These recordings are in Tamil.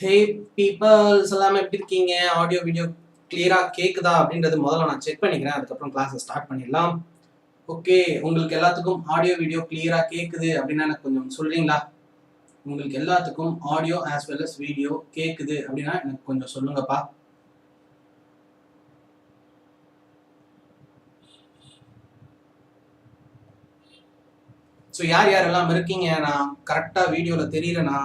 ஹே பீப்பிள்ஸ் எல்லாமே எப்படி இருக்கீங்க? ஆடியோ வீடியோ கிளியராக கேட்குதா அப்படின்றது முதல்ல நான் செக் பண்ணிக்கிறேன். அதுக்கப்புறம் கிளாஸை ஸ்டார்ட் பண்ணிடலாம். ஓகே உங்களுக்கு எல்லாத்துக்கும் ஆடியோ வீடியோ கிளியராக கேட்குது அப்படின்னா எனக்கு கொஞ்சம் சொல்கிறீங்களா உங்களுக்கு எல்லாத்துக்கும் audio as well as video கேட்குது அப்படின்னா எனக்கு கொஞ்சம் சொல்லுங்கப்பா. ஸோ யார் யாரெல்லாம் இருக்கீங்க? நான் கரெக்டாக வீடியோவில் தெரியலனா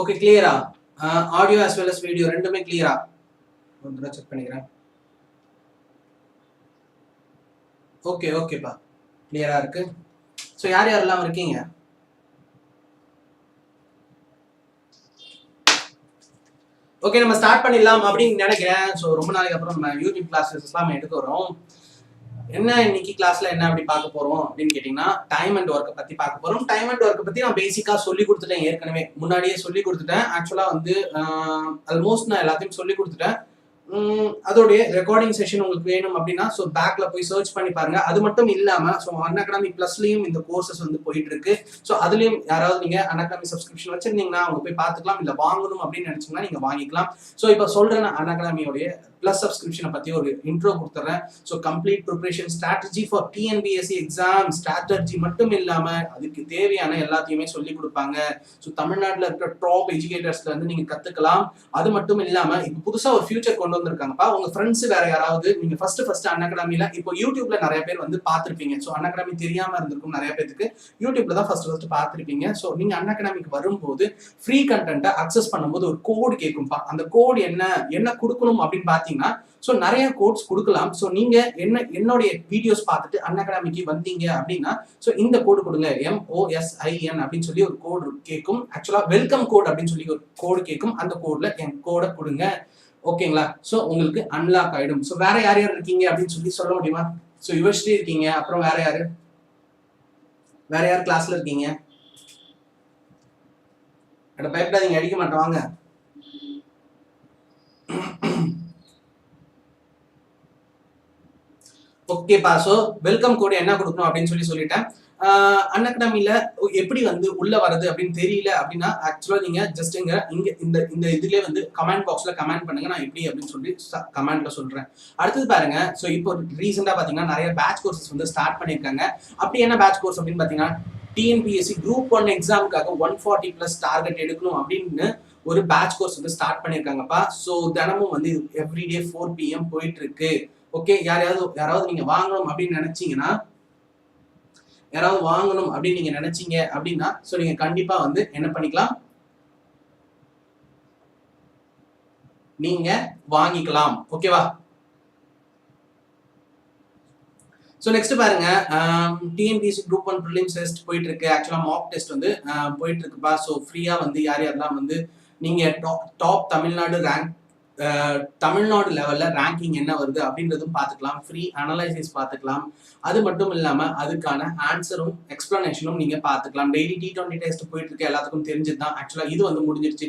ஓகே கிளியரா audio as well as video ரெண்டுமே கிளியரா ஒரு தடவை செக் பண்ணிக்கிறேன். ஓகே ஓகேப்பா கிளியரா இருக்கு. ஸோ யார் யாரெல்லாம் இருக்கீங்க? ஓகே நம்ம ஸ்டார்ட் பண்ணிடலாம் அப்படின்னு நினைக்கிறேன். ஸோ ரொம்ப நாளைக்கு அப்புறம் நம்ம யூடியூப் கிளாஸஸ்லாம் எல்லாம் எடுக்க வரோம். என்ன இன்னைக்கு கிளாஸ்ல என்ன அப்படி பார்க்க போறோம் அப்படின்னு கேட்டீங்கன்னா டைம் அண்ட் ஒர்க்கை பத்தி பார்க்க போறோம். டைம் அண்ட் ஒர்க்கை பத்தி நான் பேசிக்கா சொல்லி கொடுத்துட்டேன் ஏற்கனவே. முன்னாடியே சொல்லி கொடுத்துட்டேன். ஆக்சுவலா வந்து ஆல்மோஸ்ட் நான் எல்லாத்தையும் சொல்லி கொடுத்துட்டேன். அதோடைய ரெக்கார்டிங் செஷன் உங்களுக்கு வேணும் அப்படின்னா ஸோ பேக்ல போய் சர்ச் பண்ணி பாருங்க. அது மட்டும் இல்லாம ஸோ அன் அகாடமி பிளஸ்லயும் இந்த கோர்சஸ் வந்து போயிட்டு இருக்கு. ஸோ அதுலயும் யாராவது நீங்க அன் அகாடமி சப்ஸ்கிரிப்ஷன் வச்சிருந்தீங்கன்னா அவங்க போய் பார்த்துக்கலாம். இல்ல வாங்கணும் அப்படின்னு நினைச்சீங்கன்னா நீங்க வாங்கிக்கலாம். ஸோ இப்போ சொல்றேன் அன் அகாடமியோடைய ப்ளஸ் சப்ஸ்கிரிப்ஷனை பற்றி ஒரு இன்ட்ரோ கொடுத்துட்றேன் so complete preparation strategy for TNPSC exam strategy மட்டும் இல்லாமல் அதுக்கு தேவையான எல்லாத்தையுமே சொல்லி கொடுப்பாங்க. ஸோ தமிழ்நாட்டில் இருக்கிற டாப் எஜுகேட்டர்ஸ்ல இருந்து நீங்கள் கற்றுக்கலாம் அது மட்டும் இல்லாமல் இப்போ புதுசாக ஒரு ஃபியூச்சர் கொண்டு வந்திருக்காங்கப்பா. உங்கள் ஃப்ரெண்ட்ஸ் வேற யாராவது நீங்கள் ஃபர்ஸ்ட் ஃபர்ஸ்ட் அன் அகாடமில இப்போ யூடியூப்ல நிறைய பேர் வந்து பார்த்துருப்பீங்க. ஸோ அன் அகாடமி தெரியாம இருந்திருக்கும் நிறைய பேருக்கு யூடியூப்ல தான் ஃபர்ஸ்ட் ஃபர்ஸ்ட் பார்த்துருப்பீங்க. ஸோ நீங்கள் அன் அகாடமிக்கு வரும்போது ஃப்ரீ கண்டென்ட்டை அக்சஸ் பண்ணும்போது ஒரு கோடு கேட்கும்பா அந்த கோடு என்ன என்ன கொடுக்கணும் அப்படின்னு பார்த்து பார்த்தீங்கன்னா ஸோ நிறைய கோட்ஸ் கொடுக்கலாம். ஸோ நீங்க என்ன என்னுடைய வீடியோஸ் பார்த்துட்டு அன் அகாடமிக்கு வந்தீங்க அப்படின்னா ஸோ இந்த கோடு கொடுங்க. எம்ஓஎஸ்ஐஎன் அப்படின்னு சொல்லி ஒரு கோடு கேட்கும். ஆக்சுவலா வெல்கம் கோட் அப்படின்னு சொல்லி ஒரு கோடு கேட்கும். அந்த கோட்ல என் கோடை கொடுங்க. ஓகேங்களா ஸோ உங்களுக்கு அன்லாக் ஆயிடும். ஸோ வேற யார் யார் இருக்கீங்க அப்படின்னு சொல்லி சொல்ல முடியுமா? ஸோ யுவர்சிட்டி இருக்கீங்க. அப்புறம் வேற யாரு? வேற யார் கிளாஸ்ல இருக்கீங்க? அட பயப்படாதீங்க. அடிக்க மாட்டோம். வாங்க. ஓகேப்பா ஸோ வெல்கம் கோடு என்ன கொடுக்கணும் அப்படின்னு சொல்லி சொல்லிட்டேன். அன்அகடமியில் எப்படி வந்து உள்ள வருது அப்படின்னு தெரியல அப்படின்னா ஆக்சுவலாக நீங்கள் ஜஸ்ட் இங்க இங்க இந்த இந்த இதுலேயே வந்து கமெண்ட் பாக்ஸில் கமெண்ட் பண்ணுங்க. நான் எப்படி அப்படின்னு சொல்லி கமெண்ட்ல சொல்கிறேன் அடுத்தது பாருங்க. ஸோ இப்போ ரீசெண்டாக பார்த்தீங்கன்னா நிறைய பேட்ச் கோர்சஸ் வந்து ஸ்டார்ட் பண்ணியிருக்காங்க. அப்படி என்ன பேட்ச் கோர்ஸ் அப்படின்னு பார்த்தீங்கன்னா டிஎன்பிஎஸ்சி குரூப் ஒன் எக்ஸாமுக்காக ஒன் ஃபார்ட்டி ப்ளஸ் டார்கெட் எடுக்கணும் அப்படின்னு ஒரு பேட்ச் கோர்ஸ் வந்து ஸ்டார்ட் பண்ணியிருக்காங்கப்பா. ஸோ தினமும் வந்து எவ்ரிடே ஃபோர் பிஎம் போயிட்டு இருக்கு. ஓகே யாரையாவது யாராவது நீங்க வாங்கணும் அப்படின்னு நினைச்சீங்கன்னா யாராவது வாங்கணும் அப்படின்னு நீங்க நினைச்சீங்க அப்படின்னா ஸோ நீங்க கண்டிப்பா வந்து என்ன பண்ணிக்கலாம்? நீங்க வாங்கிக்கலாம். ஓகேவா? ஸோ நெக்ஸ்ட் பாருங்க TNPC group one prelims test போயிட்டு இருக்கு ஆக்சுவலா மாக் டெஸ்ட் வந்து போயிட்டு இருக்குப்பா ஸோ ஃப்ரீயா வந்து யார் யாரெல்லாம் வந்து நீங்க top top Tamil Nadu rank Tamil Nadu லெவலில் ரேங்கிங் என்ன வருது அப்படின்றதும் பார்த்துக்கலாம். ஃப்ரீ அனலைசிஸ் பார்த்துக்கலாம். அது மட்டும் இல்லாமல் அதுக்கான ஆன்சரும் எக்ஸ்பிளனேஷனும் நீங்கள் பார்த்துக்கலாம். டெய்லி டி டுவெண்ட்டி டெஸ்ட் போயிட்டு இருக்க எல்லாத்துக்கும் தெரிஞ்சது தான் ஆக்சுவலாக இது வந்து முடிஞ்சிருச்சு.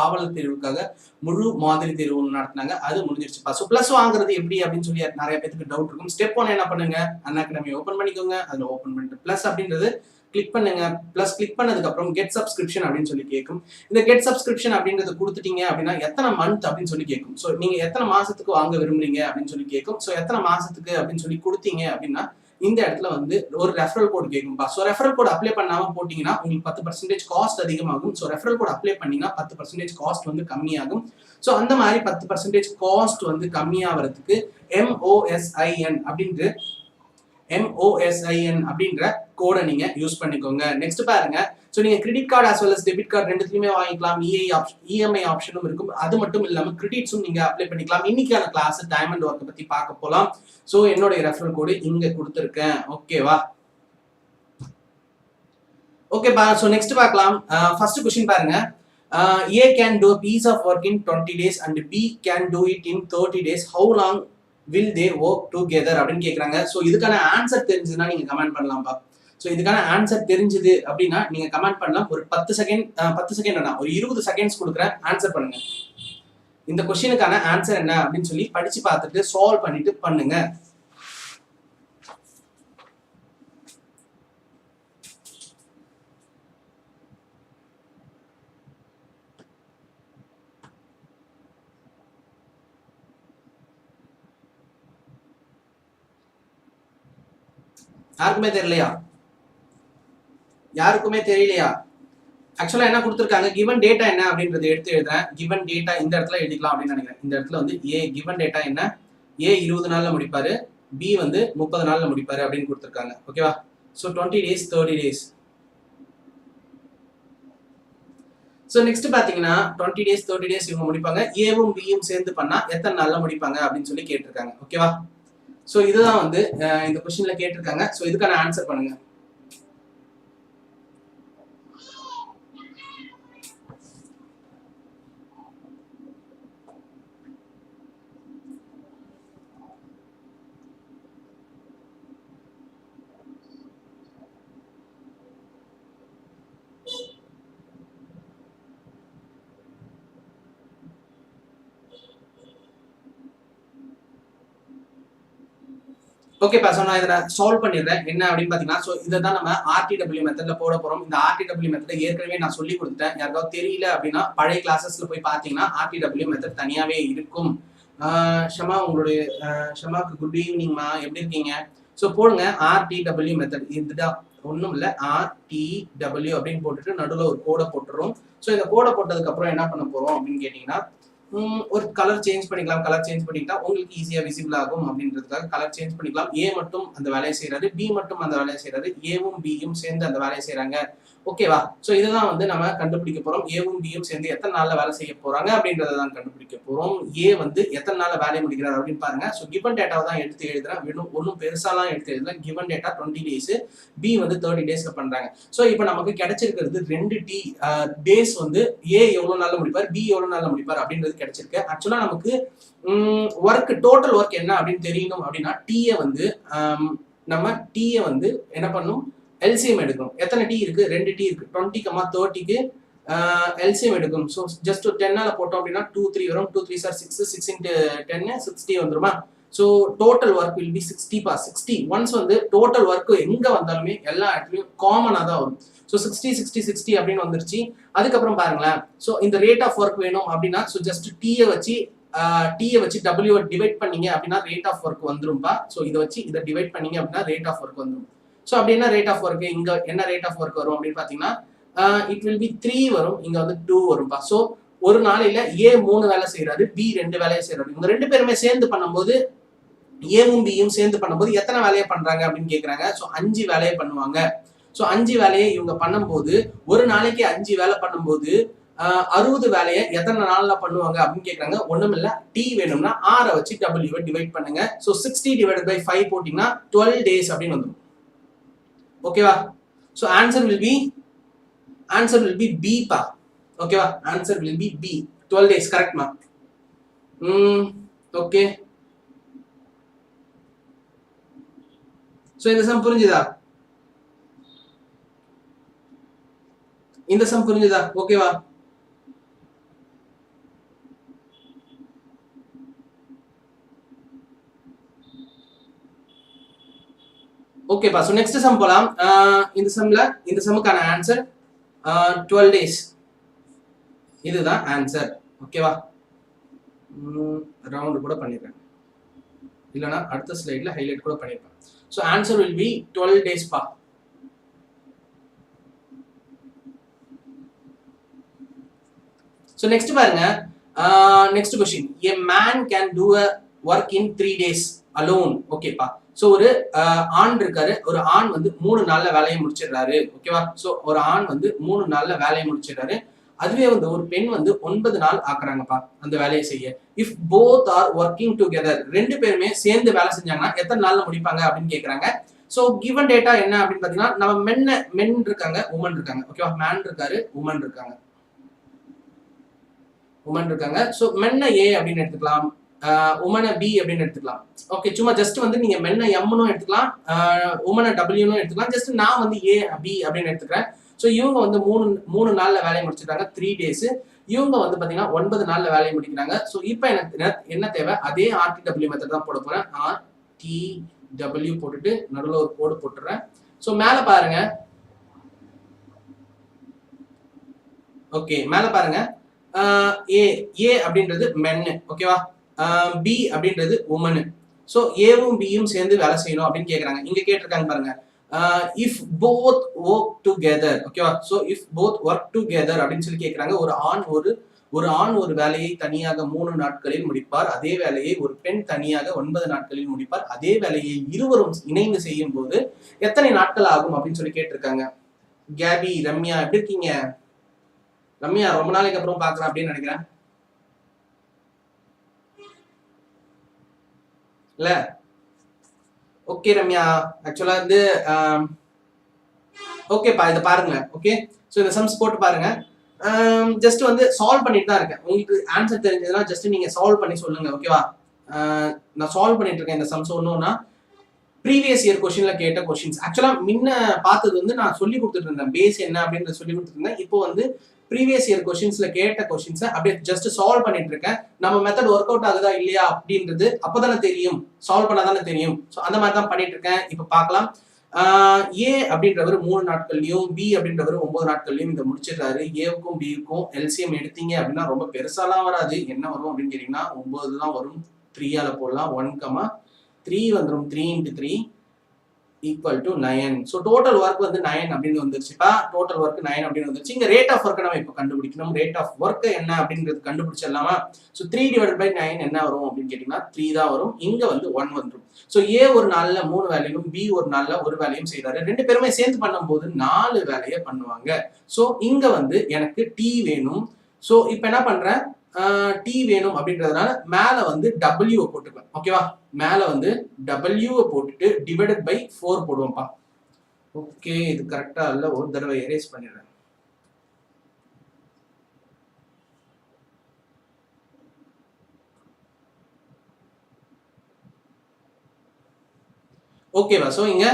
காவல் காவலர் தேர்வுக்காக முழு மாதிரி தேர்வு ஒன்று நடத்தினாங்க. அது முடிஞ்சிருச்சுப்பா ஸோ ப்ளஸ் வாங்குறது எப்படி அப்படின்னு சொல்லி நிறைய பேருக்கு டவுட் இருக்கும். ஸ்டெப் ஒன்று என்ன பண்ணுங்க? அன் அகாடமி ஓப்பன் பண்ணிக்கோங்க. அதில் ஓப்பன் பண்ணிட்டு ப்ளஸ் அப்படின்றது கிளிக் பண்ணுங்க. ப்ளஸ் கிளிக் பண்ணதுக்கப்புறம் கெட் சப்ஸ்கிரிப்ஷன் அப்படின்னு சொல்லி கேட்கும் இந்த கெட் சப்ஸ்கிரிப்ஷன் அப்படின்றது கொடுத்துட்டீங்க அப்படின்னா எத்தனை மந்த் அப்படின்னு சொல்லி கேட்கும் ஸோ நீங்கள் எத்தனை மாதத்துக்கு வாங்க விரும்புறீங்க அப்படின்னு சொல்லி கேட்கும் ஸோ எத்தனை மாதத்துக்கு அப்படின்னு சொல்லி கொடுத்தீங்க அப்படின்னா இந்த இடத்துல வந்து ஒரு ரெஃபரல் கோட் கேட்கும்பா ஸோ ரெஃபரல் கோட் அப்ளை பண்ணாமல் போட்டிங்கன்னா உங்களுக்கு பத்து பர்சன்டேஜ் காஸ்ட் அதிகமாகும். ஸோ ரெஃபரல் கோட் அப்ளை பண்ணிங்கன்னா பத்து பர்சன்டேஜ் காஸ்ட் வந்து கம்மியாகும். ஸோ அந்த மாதிரி பத்து பர்சன்டேஜ் காஸ்ட் வந்து கம்மியாகிறதுக்கு எம்ஓஎஸ்ஐஎன் அப்படின்ட்டு எம்ஓஎஸ்ஐஎன் அப்படின்ற கோடை நீங்க யூஸ் பண்ணிக்கோங்க. நெக்ஸ்ட் பாருங்க. ஸோ நீங்க credit card as well as debit card ரெண்டுத்துலயுமே வாங்கிக்கலாம். இஐ ஆப்ஷன் இஎம்ஐ ஆப்ஷனும் இருக்கும். அது மட்டும் இல்லாம கிரெடிட்ஸும் நீங்க அப்ளை பண்ணிக்கலாம். இன்னைக்கான கிளாஸ் டைமண்ட் ஒர்க்கை பத்தி பார்க்க போலாம். ஸோ என்னுடைய ரெஃபரல் கோடு இங்க கொடுத்துருக்கேன். ஓகேவா ஓகேப்பா ஸோ நெக்ஸ்ட் பார்க்கலாம். ஃபர்ஸ்ட் கொஸ்டின் பாருங்க. A can do piece of work in twenty days and B can do it in thirty days how long will they work together அப்படின்னு கேட்குறாங்க ஸோ இதுக்கான ஆன்சர் தெரிஞ்சதுன்னா நீங்கள் கமெண்ட் பண்ணலாம்ப்பா. ஸோ இதுக்கான ஆன்சர் தெரிஞ்சது அப்படின்னா நீங்கள் கமெண்ட் பண்ணலாம். ஒரு பத்து செகண்ட் பத்து செகண்ட் வேணா ஒரு இருபது செகண்ட்ஸ் கொடுக்குறேன். ஆன்சர் பண்ணுங்க. இந்த கொஸ்டினுக்கான ஆன்சர் என்ன அப்படின்னு சொல்லி படிச்சு பார்த்துட்டு சால்வ் பண்ணிட்டு பண்ணுங்க. யாருக்குமே தெரியலையா? யாருக்குமே தெரியலையா? ஆக்சுவலா என்ன கொடுத்துருக்காங்க? கிவன் டேட்டா என்ன அப்படின்றத எடுத்து எழுதுறேன். கிவன் டேட்டா இந்த இடத்துல எழுதிக்கலாம் அப்படின்னு நினைக்கிறேன். இந்த இடத்துல வந்து ஏ கிவன் டேட்டா என்ன? ஏ இருபது நாள்ல முடிப்பாரு. பி வந்து முப்பது நாளில் முடிப்பாரு அப்படின்னு கொடுத்துருக்காங்க. ஓகேவா so twenty days thirty days so next பார்த்தீங்கன்னா டுவெண்ட்டி டேஸ் தேர்ட்டி டேஸ் இவங்க முடிப்பாங்க. ஏவும் பியும் சேர்ந்து பண்ணா எத்தனை நாளில் முடிப்பாங்க அப்படின்னு சொல்லி கேட்டிருக்காங்க. ஓகேவா ஸோ இதுதான் வந்து இந்த கொஸ்டின்ல கேட்டிருக்காங்க. ஸோ இதுக்கான ஆன்சர் பண்ணுங்க. ஓகேப்பா ஸோ நான் இதை சால்வ் பண்ணிடுறேன். என்ன அப்படின்னு பார்த்தீங்கன்னா ஸோ இதை தான் நம்ம ஆர்டிடபிள்யூ மெத்தடில் போட போகிறோம் இந்த ஆர்டிடபிள்யூ மெத்தடை ஏற்கனவே நான் சொல்லி கொடுத்துட்டேன். யாருக்காவது தெரியல அப்படின்னா பழைய கிளாஸஸில் போய் பார்த்தீங்கன்னா ஆர்டிடபிள்யூ மெத்தட் தனியாகவே இருக்கும். ஷமா உங்களுடைய ஷமாவுக்கு குட் ஈவினிங்மா எப்படி இருக்கீங்க? ஸோ போடுங்க. ஆர்டிடபிள்யூ மெத்தட் இதுதான் ஒன்றும் இல்லை. ஆர்டிடபிள்யூ அப்படின்னு போட்டுட்டு நடுவில் ஒரு கோடை போட்டுரும் ஸோ இந்த கோடை போட்டதுக்கப்புறம் என்ன பண்ண போகிறோம் அப்படின்னு கேட்டிங்கன்னா ஒரு கலர் சேஞ்ச் பண்ணிக்கலாம் கலர் சேஞ்ச் பண்ணிக்கிட்டா உங்களுக்கு ஈஸியா விசிபிள் ஆகும் அப்படின்றதுக்காக கலர் சேஞ்ச் பண்ணிக்கலாம். ஏ மட்டும் அந்த வேலையை செய்யறாரு பி மட்டும் அந்த வேலையை செய்யறாரு ஏவும் பியும் சேர்ந்து அந்த வேலையை செய்யறாங்க ஓகேவா சோ இதுதான் வந்து நம்ம கண்டுபிடிக்க போறோம். ஏவும் பியும் சேர்ந்து எத்தனை நாள்ல வேலை செய்ய போறாங்க அப்படின்றத தான் கண்டுபிடிக்க போறோம். ஏ வந்து எத்தனை நாளில் வேலையை முடிக்கிறார் அப்படின்னு பாருங்க. ஸோ கிவன் டேட்டாவை தான் எடுத்து எழுதுறேன். இன்னும் ஒன்றும் பெருசாலாம் எடுத்து எழுதுறேன் given data twenty days B வந்து தேர்ட்டி டேஸ்க்கு பண்றாங்க. ஸோ இப்போ நமக்கு கிடைச்சிருக்கிறது ரெண்டு டி டேஸ் வந்து ஏ எவ்வளவு நாள்ல முடிப்பார் பி எவ்வளவு நாள்ல முடிப்பார் அப்படின்றது கிடைச்சிருக்கு. ஆக்சுவலா நமக்கு ஒர்க் டோட்டல் ஒர்க் என்ன அப்படின்னு தெரியணும் அப்படின்னா டீயை வந்து நம்ம டீயை வந்து என்ன பண்ணும்? எல்சிஎம் எடுக்கணும். எத்தனை டீ இருக்கு? ரெண்டு டீ இருக்கு. டுவெண்ட்டி கமா தேர்ட்டிக்கு எல்சிஎம் எடுக்கணும். ஸோ ஜஸ்ட் டென்னால் போட்டோம் அப்படின்னா டூ த்ரீ வரும். டூ த்ரீ சார் சிக்ஸ் சிக்ஸ் இன்ட்டு டென்னு சிக்ஸ்டி வந்துருமா? So total work will be sixty பா சிக்ஸ்டி ஒன்ஸ் வந்து டோட்டல் ஒர்க் எங்கே வந்தாலுமே எல்லா இடத்துலையும் காமனாக தான் வரும். ஸோ சிக்ஸ்டி சிக்ஸ்டி சிக்ஸ்டி அப்படின்னு வந்துருச்சு. அதுக்கப்புறம் பாருங்களேன். ஸோ இந்த ரேட் ஆஃப் ஒர்க் வேணும் அப்படின்னா ஸோ ஜஸ்ட் டீயை வச்சு டீயை வச்சு டபிள்யூ டிவைட் பண்ணீங்க அப்படின்னா ரேட் ஆஃப் ஒர்க் வந்துரும்பா. ஸோ இதை வச்சு இதை டிவைட் பண்ணீங்க அப்படின்னா ரேட் ஆஃப் ஒர்க் வந்துடும் ஸோ அப்படி என்ன ரேட் ஆஃப் ஒர்க் இங்கே என்ன ரேட் ஆஃப் ஒர்க் வரும் அப்படின்னு பார்த்தீங்கன்னா இட் வில் பி த்ரீ வரும். இங்கே வந்து டூ வரும்பா. ஸோ ஒரு நாளையில ஏ மூணு வேலை செய்யறாரு பி ரெண்டு வேலையை செய்யறாரு இவங்க ரெண்டு பேருமே சேர்ந்து பண்ணும்போது ஏவும் பியும் சேர்ந்து பண்ணும்போது எத்தனை வேலையை பண்றாங்க அப்படின்னு கேட்குறாங்க ஸோ அஞ்சு வேலையை பண்ணுவாங்க. ஸோ அஞ்சு வேலையை இவங்க பண்ணும்போது ஒரு நாளைக்கு அஞ்சு வேலை பண்ணும்போது அறுபது வேலையை எத்தனை நாளில் பண்ணுவாங்க அப்படின்னு கேட்குறாங்க ஒன்றும் இல்லை டி வேணும்னா ஆரை வச்சு டபிள்யூ டிவைட் பண்ணுங்க. So sixty divide by five போட்டிங்கன்னா டுவெல் டேஸ் அப்படின்னு வந்துடும் ஓகேவா so answer will be answer will be B. பா ஓகேவா answer will be B twelve days கரெக்ட்மா ம்? ஓகே ஸோ இந்த சம் புரிஞ்சுதா? இந்த சம் புரிஞ்சுதா? ஓகேவா ஓகேப்பா ஸோ நெக்ஸ்ட் சம் போலாம். இந்த சம்ல இந்த சம்முக்கான ஆன்சர் டுவெல் டேஸ் இதுதான் ஆன்சர் ஓகேவா ரவுண்டு கூட பண்ணிடுறேன். இல்லைனா அடுத்த ஸ்லைட்ல ஹைலைட் கூட பண்ணியிருப்பேன் so answer will be twelve days பா ஸோ நெக்ஸ்ட் பாருங்க. Next question a man can do a work in three days alone ஓகேப்பா ஸோ ஒரு ஆண் இருக்காரு. ஒரு ஆண் வந்து மூணு நாளில் வேலையை முடிச்சிடுறாரு. ஓகேவா ஸோ ஒரு ஆண் வந்து மூணு நாளில் வேலையை முடிச்சிடுறாரு. அதுவே வந்து ஒரு பெண் வந்து ஒன்பது நாள் ஆக்குறாங்கப்பா அந்த வேலையை செய்ய. If both are working together ரெண்டு பேருமே சேர்ந்து வேலை செஞ்சாங்கன்னா எத்தனை நாள்ல முடிப்பாங்க அப்படின்னு கேட்கறாங்க ஸோ கிவன் டேட்டா என்ன அப்படின்னு பார்த்தீங்கன்னா நம்ம மென்ன மென் இருக்காங்க உமன் இருக்காங்க. ஓகேவா மேன் இருக்காரு உமன் இருக்காங்க. உமன் இருக்காங்க. ஸோ மென்ன ஏ அப்படின்னு எடுத்துக்கலாம். உமனை பி அப்படின்னு எடுத்துக்கலாம். ஓகே சும்மா ஜஸ்ட் வந்து நீங்க மென்ன எம்னும் எடுத்துக்கலாம். உமனை டபிள்யூனும் எடுத்துக்கலாம். ஜஸ்ட் நான் வந்து ஏ பி அப்படின்னு எடுத்துக்கிறேன். ஸோ இவங்க வந்து மூணு மூணு நாளில் வேலையை முடிச்சிருக்காங்க த்ரீ டேஸ் இவங்க வந்து பார்த்தீங்கன்னா ஒன்பது நாளில் வேலையை முடிக்கிறாங்க. ஸோ இப்போ எனக்கு என்ன- தேவை? அதே ஆர்டிடபிள்யூ மெத்தட் தான் போட போகிறேன் ஆர் டி டபிள்யூ போட்டுட்டு நடுவில் ஒரு கோடு போட்டுறேன் ஸோ மேல பாருங்க. ஓகே மேல பாருங்க. ஏ ஏ அப்படின்றது மென்னு ஓகேவா பி அப்படின்றது உமனு ஸோ ஏவும் பியும் சேர்ந்து வேலை செய்யணும் அப்படின்னு கேட்குறாங்க இங்க கேட்டிருக்காங்க பாருங்க. இஃப் போத் ஒர்க் டுகெதர் ஓகேவா so if both work together அப்படின்னு சொல்லி கேட்குறாங்க ஒரு ஆண் ஒரு ஒரு ஆண் ஒரு வேலையை தனியாக மூணு நாட்களில் முடிப்பார் அதே வேலையை ஒரு பெண் தனியாக ஒன்பது நாட்களில் முடிப்பார் அதே வேலையை இருவரும் இணைந்து செய்யும் போது எத்தனை நாட்கள் ஆகும் அப்படின்னு சொல்லி கேட்டிருக்காங்க. கேபி ரம்யா எப்படி இருக்கீங்க? ரம்யா ரொம்ப நாளைக்கு அப்புறம் பாக்குறேன் அப்படின்னு நினைக்கிறேன். இல்ல? ஓகே ரம்யா ஆக்சுவலாக வந்து um, ஓகேப்பா இதை பாருங்க ஓகே ஸோ இந்த சம்ஸ் போட்டு பாருங்க. Um, ஜஸ்ட் வந்து சால்வ் பண்ணிட்டு தான் இருக்கேன். உங்களுக்கு ஆன்சர் தெரிஞ்சதுன்னா ஜஸ்ட் நீங்க சால்வ் பண்ணி சொல்லுங்க ஓகேவா uh, நான் சால்வ் பண்ணிட்டு இருக்கேன் இந்த சம்ஸ் ஒன்றுனா ப்ரீவியஸ் இயர் கொஷின்ல கேட்ட கொஷின்ஸ் ஆக்சுவலாக முன்ன பார்த்தது வந்து நான் சொல்லி கொடுத்துட்டு இருந்தேன். பேஸ் என்ன அப்படின்றத சொல்லி கொடுத்துருந்தேன் இப்போ வந்து ப்ரீவியஸ் இயர் கொஸ்டின்ஸ்ல கேட்ட கொஷின்ஸை அப்படியே ஜஸ்ட் சால்வ் பண்ணிட்டு இருக்கேன். நம்ம மெத்தட் ஒர்க் அவுட் ஆகுதா இல்லையா அப்படின்றது அப்பதானே தெரியும். சால்வ் பண்ணாதானே தெரியும். ஸோ அந்த மாதிரி தான் பண்ணிட்டு இருக்கேன். இப்போ பார்க்கலாம். ஏ அப்படின்றவர் மூணு நாட்கள்லையும் பி அப்படின்றவர் ஒன்பது நாட்கள்லையும் இதை முடிச்சிடுறாரு. ஏவுக்கும் பிக்கும் எல்சிஎம் எடுத்தீங்க அப்படின்னா ரொம்ப பெருசாலாம் வராது. என்ன வரும் அப்படின்னு கேட்டீங்கன்னா ஒன்பது தான் வரும் த்ரீயால போடலாம். ஒன் கமா த்ரீ வந்துடும் three into three equal to nine so total work வந்து நயன் அப்படின்னு வந்துருச்சுப்பா. டோட்டல் ஒர்க் நயன் அப்படின்னு வந்துருச்சு. இங்கே ரேட் ஆஃப் ஒர்க்கை நம்ம இப்போ கண்டுபிடிக்கணும். ரேட் ஆஃப் ஒர்க் என்ன அப்படிங்கிறது கண்டுபிடிச்சிடலாமா? So three divide by nine என்ன வரும் அப்படின்னு கேட்டிங்கன்னா த்ரீ தான் வரும். இங்கே வந்து ஒன் வந்துடும் ஸோ ஏ ஒரு நாளில் மூணு வேலையும் பி ஒரு நாளில் ஒரு வேலையும் செய்கிறாரு ரெண்டு பேருமே சேர்ந்து பண்ணும்போது நாலு வேலையை பண்ணுவாங்க. ஸோ இங்கே வந்து எனக்கு டி வேணும். ஸோ இப்போ என்ன பண்ணுறேன் டி வேணும் அப்படின்றதுனால மேல வந்து டபிள்யூ போட்டுக்கலாம் ஓகேவா மேல வந்து டபிள்யூ போட்டுட்டு டிவைடட் பை ஃபோர் போடுவோம்ப்பா. ஓகே இது கரெக்டா இல்ல. ஒரு தடவை எரேஸ் பண்ணிடுறேன். ஓகேவா ஸோ இங்க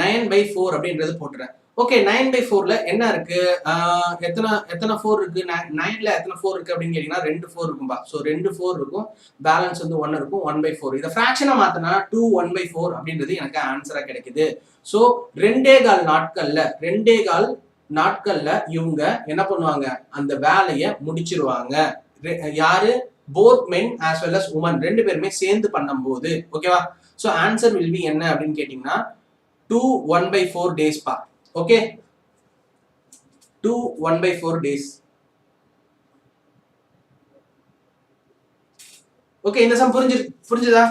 நைன் பை ஃபோர் அப்படின்றது போட்டுறேன். ஓகே நைன் பை ஃபோர்ல என்ன இருக்கு? எத்தனை எத்தனை ஃபோர் இருக்கு? நைன்ல எத்தனை ஃபோர் இருக்கு அப்படின்னு கேட்டீங்கன்னா ரெண்டு ஃபோர் இருக்கும்பா. ஸோ ரெண்டு ஃபோர் இருக்கும். பேலன்ஸ் வந்து ஒன் இருக்கும் ஒன் பை ஃபோர் இதை ஃப்ராக்ஷனா மாத்தினா டூ ஒன் பை ஃபோர் அப்படின்றது எனக்கு ஆன்சரா கிடைக்குது. ஸோ ரெண்டே கால் நாட்கள்ல ரெண்டே கால் நாட்கள்ல இவங்க என்ன பண்ணுவாங்க? அந்த வேலையை முடிச்சிருவாங்க. ரெ- யாரு? Both men as well as woman ரெண்டு பேருமே சேர்ந்து பண்ணும்போது. ஓகேவா ஸோ ஆன்சர் வில் பி என்ன அப்படின்னு கேட்டிங்கன்னா two one by four days பா. Okay two one by four days okay இந்த சம் புரிஞ்சு புரிஞ்சுதா?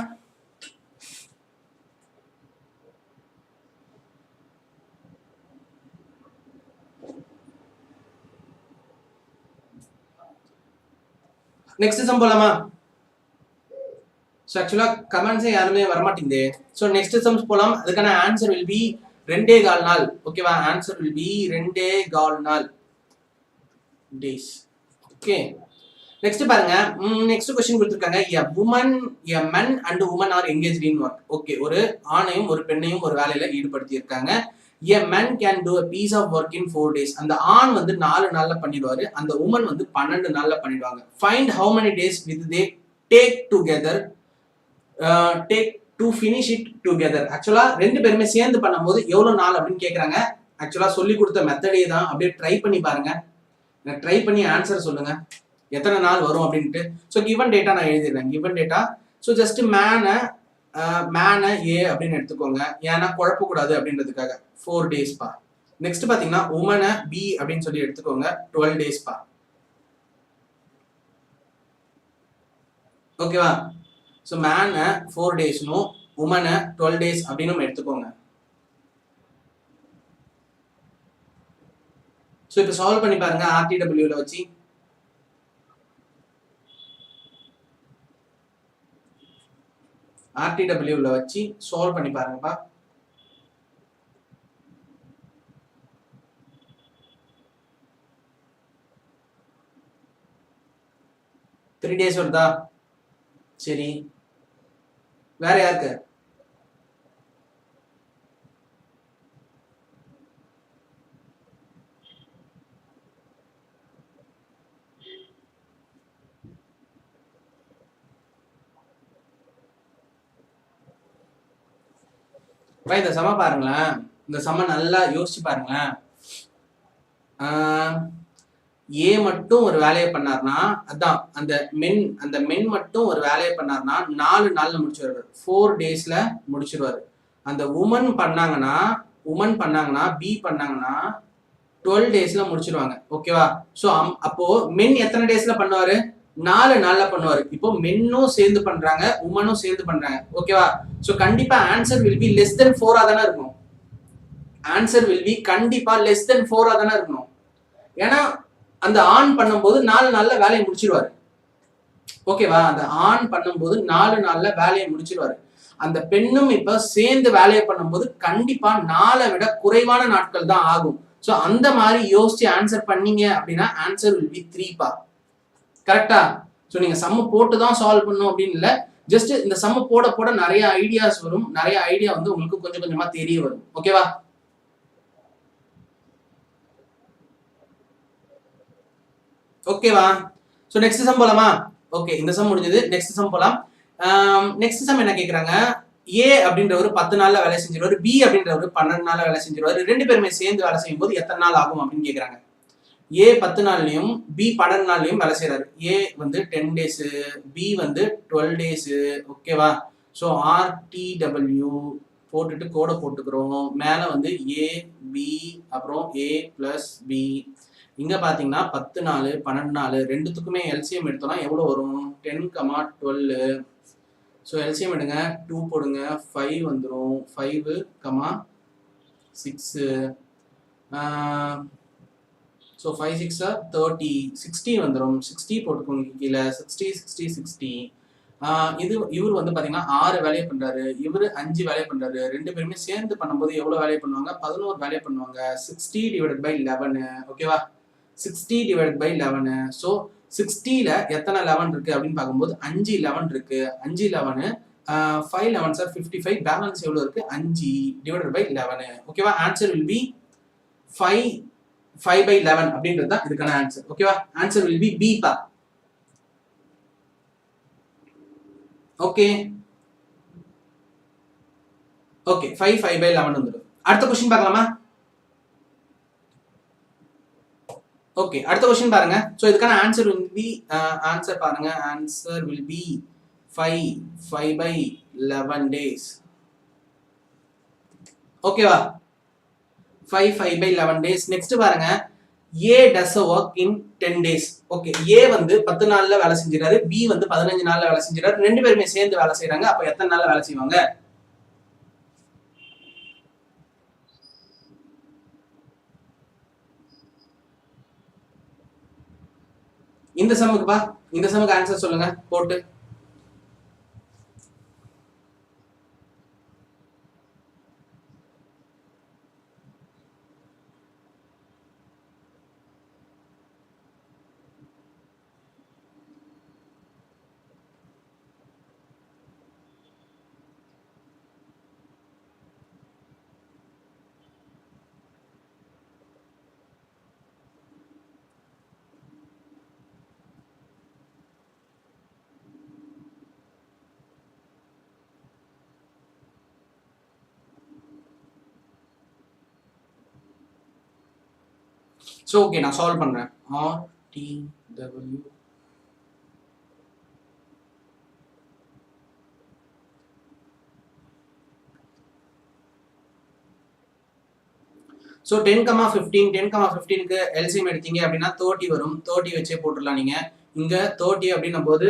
நெக்ஸ்ட் சம் போலாமா? ஸோ ஆக்சுவலாக கமெண்ட்ஸே யாருமே வரமாட்டேங்குது. ஸோ நெக்ஸ்ட் சம்ஸ் போகலாம் அதுக்கான ஆன்சர் வில் பி ரெண்டே கால் நாள். ஓகேவா ஆன்சர் வில் பி ரெண்டே கால் நாள். டேஸ் ஓகே நெக்ஸ்ட் பாருங்க. நெக்ஸ்ட் கொஸ்டின் கொடுத்துருக்காங்க. A woman a men and woman are engaged in work okay ஒரு ஆணையும் ஒரு பெண்ணையும் ஒரு வேலையில ஈடுபடுத்தி இருக்காங்க a men can do a piece of work in four days அந்த ஆண் வந்து நாலு நாள்ல பண்ணிடுவாரு. அந்த உமன் வந்து பன்னெண்டு நாள்ல பண்ணிடுவாங்க. Find how many days with they take together take to finish it together ஆக்சுவலாக ரெண்டு பேருமே சேர்ந்து பண்ணும்போது எவ்வளோ நாள் அப்படின்னு கேட்குறாங்க ஆக்சுவலாக சொல்லி கொடுத்த மெத்தடே தான். அப்படியே ட்ரை பண்ணி பாருங்க. ட்ரை பண்ணி ஆன்சர் சொல்லுங்க. எத்தனை நாள் வரும் அப்படின்ட்டு. ஸோ கிவன் டேட்டா நான் எழுதிடுறேன். கிவன் டேட்டா ஸோ ஜஸ்ட் மேனை மேனை ஏ அப்படின்னு எடுத்துக்கோங்க. ஏன்னா குழப்பக்கூடாது அப்படின்றதுக்காக. ஃபோர் டேஸ் பா நெக்ஸ்ட் பார்த்தீங்கன்னா உமனை பி அப்படின்னு சொல்லி எடுத்துக்கோங்க. டுவெல் டேஸ் பா ஓகேவா ஸோ மேனை ஃபோர் டேஸ்னும் உமனை டுவெல் டேஸ் அப்படின்னு நம்ம எடுத்துக்கோங்க. ஸோ இப்போ சால்வ் பண்ணி பாருங்க ஆர்டிடபிள்யூல வச்சு. ஆர்டிடபிள்யூல வச்சு சால்வ் பண்ணி பாருங்கப்பா. த்ரீ டேஸ் வருதா? சரி. வேற யாருக்கு? இந்த சம பாருங்களேன். இந்த சம நல்லா யோசிச்சு பாருங்களேன். ஏ மட்டும் ஒரு வேலையை பண்ணார்னா அதான் அந்த மென் அந்த மென் மட்டும் ஒரு வேலையை பண்ணார்னா நாலு நாள்ல முடிச்சிருவாரு. ஃபோர் டேஸ்ல முடிச்சிருவாரு. அந்த உமன் பண்ணாங்கன்னா உமன் பண்ணாங்கன்னா பி பண்ணாங்கன்னா டுவெல் டேஸ்ல முடிச்சிருவாங்க. ஓகேவா ஸோ அப்போ மென் எத்தனை டேஸ்ல பண்ணுவாரு? நாலு நாள்ல பண்ணுவாரு. இப்போ மென்னும் சேர்ந்து பண்றாங்க உமனும் சேர்ந்து பண்றாங்க. ஓகேவா ஸோ கண்டிப்பா answer will be less than ஃபோரா தானே இருக்கணும். ஆன்சர் வில் பி கண்டிப்பா லெஸ் தென் ஃபோரா தானே இருக்கணும். ஏன்னா அந்த ஆன் பண்ணும்போது நாலு நாள்ல வேலையை முடிச்சிருவாரு. ஓகேவா? அந்த ஆன் பண்ணும்போது நாலு நாள்ல வேலையை முடிச்சிருவாரு. அந்த பெண்ணும் இப்ப சேர்ந்து வேலையை பண்ணும்போது கண்டிப்பா நாளை விட குறைவான நாட்கள் தான் ஆகும். ஸோ அந்த மாதிரி யோசிச்சு ஆன்சர் பண்ணீங்க அப்படின்னா ஆன்சர் வில் பி த்ரீ பா கரெக்டா ஸோ நீங்க சம்மு போட்டு தான் சால்வ் பண்ணும் அப்படின்னு இல்லை. ஜஸ்ட் இந்த சம்மு போட போட நிறைய ஐடியாஸ் வரும். நிறைய ஐடியா வந்து உங்களுக்கு கொஞ்சம் கொஞ்சமா தெரிய வரும். ஓகேவா ஓகேவா ஸோ நெக்ஸ்ட் சம் போலாமா? ஓகே இந்த சம் முடிஞ்சது. நெக்ஸ்ட் சம் போலாம். Um, நெக்ஸ்ட் சம் என்ன கேட்குறாங்க ஏ அப்படின்றவர் பத்து நாள்ல வேலை செஞ்சிருவாரு. பி அப்படின்றவர் பன்னெண்டு நாள்ல வேலை செஞ்சிருவாரு. ரெண்டு பேருமே சேர்ந்து வேலை செய்யும் போது எத்தனை நாள் ஆகும் அப்படின்னு கேட்குறாங்க ஏ பத்து நாள்லையும் பி பன்னெண்டு நாள்லையும் வேலை செய்கிறார் ஏ வந்து டென் டேஸு பி வந்து டுவெல் டேஸு ஓகேவா ஸோ ஆர்டிடபிள்யூ போட்டுட்டு கோடை போட்டுக்கிறோம். மேலே வந்து ஏ பி அப்புறம் ஏ ப்ளஸ் பி இங்கே பார்த்தீங்கன்னா பத்து நாள் பன்னெண்டு நாள் ரெண்டுத்துக்குமே எல்சிஎம் எடுத்தோம்னா எவ்வளோ வரும்? Ten comma twelve so LCM எடுங்க. டூ போடுங்க. ஃபைவ் வந்துடும் five comma six so five சிக்ஸா தேர்ட்டி சிக்ஸ்டி வந்துடும் சிக்ஸ்டி போட்டுக்கோங்க கீழே. சிக்ஸ்டி சிக்ஸ்டி சிக்ஸ்டி இது இவர் வந்து பார்த்தீங்கன்னா ஆறு வேலையை பண்ணுறாரு இவர் அஞ்சு வேலையை பண்ணுறாரு ரெண்டு பேருமே சேர்ந்து பண்ணும்போது எவ்வளோ வேலையை பண்ணுவாங்க? பதினோரு வேலையை பண்ணுவாங்க. சிக்ஸ்டி டிவைட் பை லெவனு ஓகேவா sixty divide by eleven so சிக்ஸ்டியில் எத்தனை லெவன் இருக்குது அப்படின்னு பார்க்கும்போது அஞ்சு லெவன் இருக்குது அஞ்சு eleven five eleven sir fifty five balance எவ்வளோ இருக்குது அஞ்சு டிவைட் பை லெவனு ஓகேவா answer will be five five by eleven அப்படின்றது தான் இதுக்கான ஆன்சர் ஓகேவா ஆன்சர் வில் பி பி பா. Okay okay five five by eleven வந்துடும். அடுத்த கொஸ்டின் பார்க்கலாமா? ஓகே அடுத்த கொஸ்டின் பாருங்க. ஸோ இதுக்கான ஆன்சர் வில் பி ஆன்சர் பாருங்க. Answer will be five five by eleven days ஓகேவா five five by eleven days next பாருங்க. A does a work in ten days okay A வந்து பத்து நாள்ல வேலை செஞ்சிடாரு பி வந்து பதினஞ்சு நாள்ல வேலை செஞ்சிடாரு ரெண்டு பேருமே சேர்ந்து வேலை செய்யறாங்க அப்ப எத்தனை நாள்ல வேலை செய்வாங்க? இந்த சம்முக்குப்பா இந்த சம்முக்கு ஆன்சர் சொல்லுங்க. போட்டு. ஸோ ஓகே நான் சால்வ் பண்ணுறேன் R T W so ten comma fifteen ten comma ஃபிஃப்டீனுக்கு LCM எடுத்தீங்க அப்படின்னா தேர்ட்டி வரும். தேர்ட்டி வச்சே போட்டுடலாம் நீங்கள் இங்கே தேர்ட்டி அப்படின்னும் போது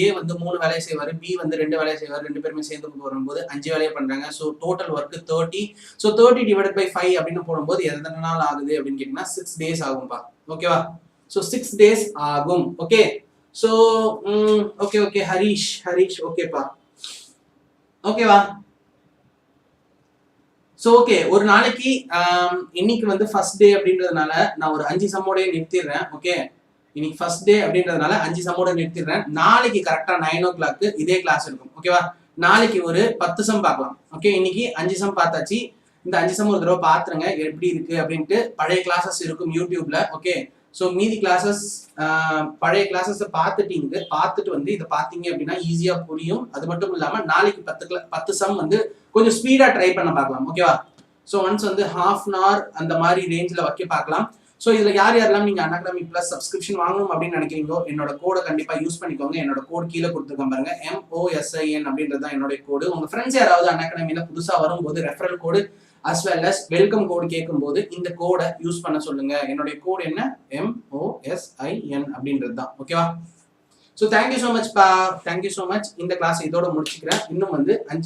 ஏ வந்து மூணு வேலையை செய்வார் பி வந்து ரெண்டு வேலையை செய்வார் ரெண்டு பேருமே சேர்ந்து வரும்போது அஞ்சு வேலையை பண்ணுறாங்க so total work thirty so thirty divide by five அப்படின்னு போடும்போது எத்தனை நாள் ஆகுது அப்படின்னு கேட்டிங்கன்னா சிக்ஸ் டேஸ் ஆகும்பா. ஓகேவா ஸோ சிக்ஸ் டேஸ் ஆகும். Okay so okay okay Harish Harish ஓகேப்பா ஓகேவா ஸோ ஓகே ஒரு நாளைக்கு இன்னைக்கு வந்து ஃபர்ஸ்ட் டே அப்படின்றதுனால நான் ஒரு அஞ்சு சம்மோடய நிறுத்திடுறேன். ஓகே இன்னைக்கு ஃபர்ஸ்ட் டே அப்படின்றதுனால அஞ்சு சம்மோட நிறுத்திடுறேன். நாளைக்கு கரெக்டா நைன் ஓ கிளாக்கு இதே கிளாஸ் இருக்கும். ஓகேவா நாளைக்கு ஒரு பத்து சம் பார்க்கலாம். ஓகே இன்னைக்கு அஞ்சு சம் பார்த்தாச்சு. இந்த அஞ்சு சம் ஒரு தடவை பாத்துருங்க எப்படி இருக்கு அப்படின்ட்டு பழைய கிளாஸஸ் இருக்கும் யூடியூப்ல ஓகே ஸோ மீதி கிளாஸஸ் பழைய கிளாஸஸ் பார்த்துட்டீங்க. பார்த்துட்டு வந்து இதை பார்த்தீங்க அப்படின்னா ஈஸியா புரியும். அது மட்டும் இல்லாம நாளைக்கு பத்து கிளா பத்து சம் வந்து கொஞ்சம் ஸ்பீடா ட்ரை பண்ண பார்க்கலாம். ஓகேவா ஸோ ஒன்ஸ் வந்து ஹாஃப் அன் ஹவர் அந்த மாதிரி ரேஞ்சில் வைக்க பார்க்கலாம். ஸோ இதில் யார் யாரெல்லாம் நீங்க அனாகிராமி ப்ளஸ் சப்ஸ்கிரிப்ஷன் வாங்கணும் அப்படின்னு நினைக்கிறீங்களோ என்னோட கோடை கண்டிப்பாக யூஸ் பண்ணிக்கோங்க. என்னோட கோட் கீழே கொடுத்துருக்கோம் பாருங்க. எம்ஓஎஸ்ஐஎன் அப்படின்றது தான் என்னோட கோடு உங்க ஃப்ரெண்ட்ஸ் யாராவது அனாகிராமில புதுசாக வரும்போது referral code as well as welcome code கேட்கும்போது இந்த கோடை யூஸ் பண்ண சொல்லுங்க. என்னுடைய கோடு என்ன? எம்ஓஎஸ்ஐஎன் அப்படின்றது தான். ஓகேவா so thank you so much பா தேங்க்யூ ஸோ மச் இந்த கிளாஸ் இதோட முடிச்சுக்கிறேன். இன்னும் வந்து அஞ்சு